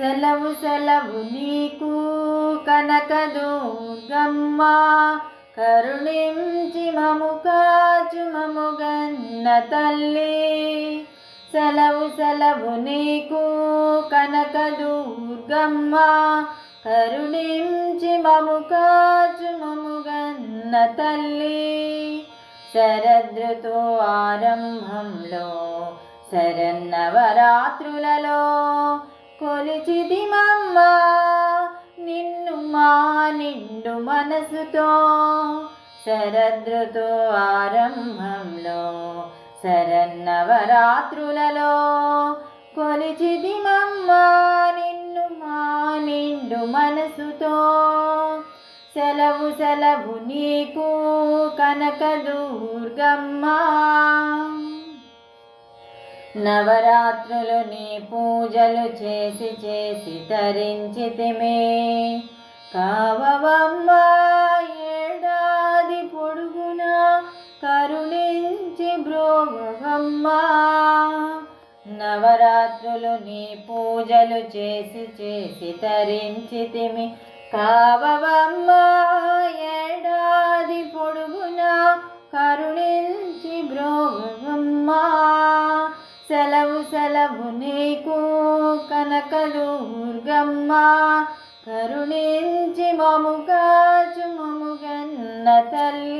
సెలవు సెలవు నీకు కనకదుర్గమ్మ కరుణించి మము కాచు మము గన్న తల్లి. సెలవు సెలవు నీకు కనకదుర్గమ్మ కరుణించి మము కాచు మము గన్న తల్లి. శరదృతు ఆరంభంలో శరన్నవరాత్రులలో కొలిచిది మమ్మ. నిన్ను మా నిండు మనసుతో శరదృతు ఆరంభంలో శరన్నవరాత్రులలో కొలిచిది మమ్మ. నిన్ను మా నిండు మనసుతో సెలవు సెలవు నీకు కనకదుర్గమ్మ. నవరాత్రులు నీ పూజలు చేసి చేసి తరించితిమే. కావమ్మ ఏడాది పొడుగున కరుణించి బ్రోగమ్మ నవరాత్రులు నీ పూజలు చేసి చేసి తరించితిమి. కావమ్మ ఏ సెలవు సెలవు నీకు కనకదుర్గమ్మ కరుణించి మము కాచు మము తల్లి.